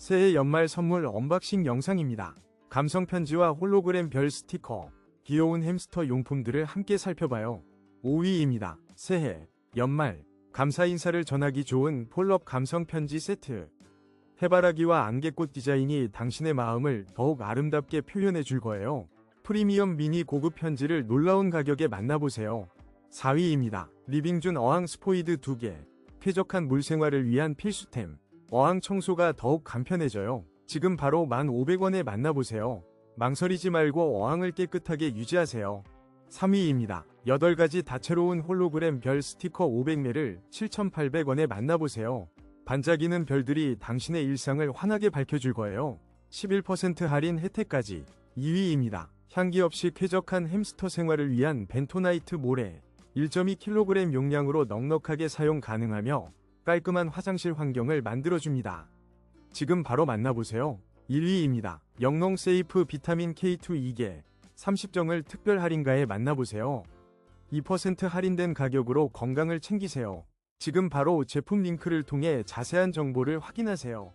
새해 연말 선물 언박싱 영상입니다. 감성 편지와 홀로그램 별 스티커, 귀여운 햄스터 용품들을 함께 살펴봐요. 5위입니다. 새해, 연말, 감사 인사를 전하기 좋은 폴럽 감성 편지 세트. 해바라기와 안개꽃 디자인이 당신의 마음을 더욱 아름답게 표현해 줄 거예요. 프리미엄 미니 고급 편지를 놀라운 가격에 만나보세요. 4위입니다. 리빙준 어항 스포이드 2개. 쾌적한 물생활을 위한 필수템. 어항 청소가 더욱 간편해져요. 지금 바로 1,500원에 만나보세요. 망설이지 말고 어항을 깨끗하게 유지하세요. 3위입니다. 8가지 다채로운 홀로그램 별 스티커 500매를 7,800원에 만나보세요. 반짝이는 별들이 당신의 일상을 환하게 밝혀줄 거예요. 11% 할인 혜택까지 2위입니다. 향기 없이 쾌적한 햄스터 생활을 위한 벤토나이트 모래 1.2kg 용량으로 넉넉하게 사용 가능하며 깔끔한 화장실 환경을 만들어줍니다. 지금 바로 만나보세요. 1위입니다. 영농 세이프 비타민 K2 2개 30정을 특별 할인가에 만나보세요. 2% 할인된 가격으로 건강을 챙기세요. 지금 바로 제품 링크를 통해 자세한 정보를 확인하세요.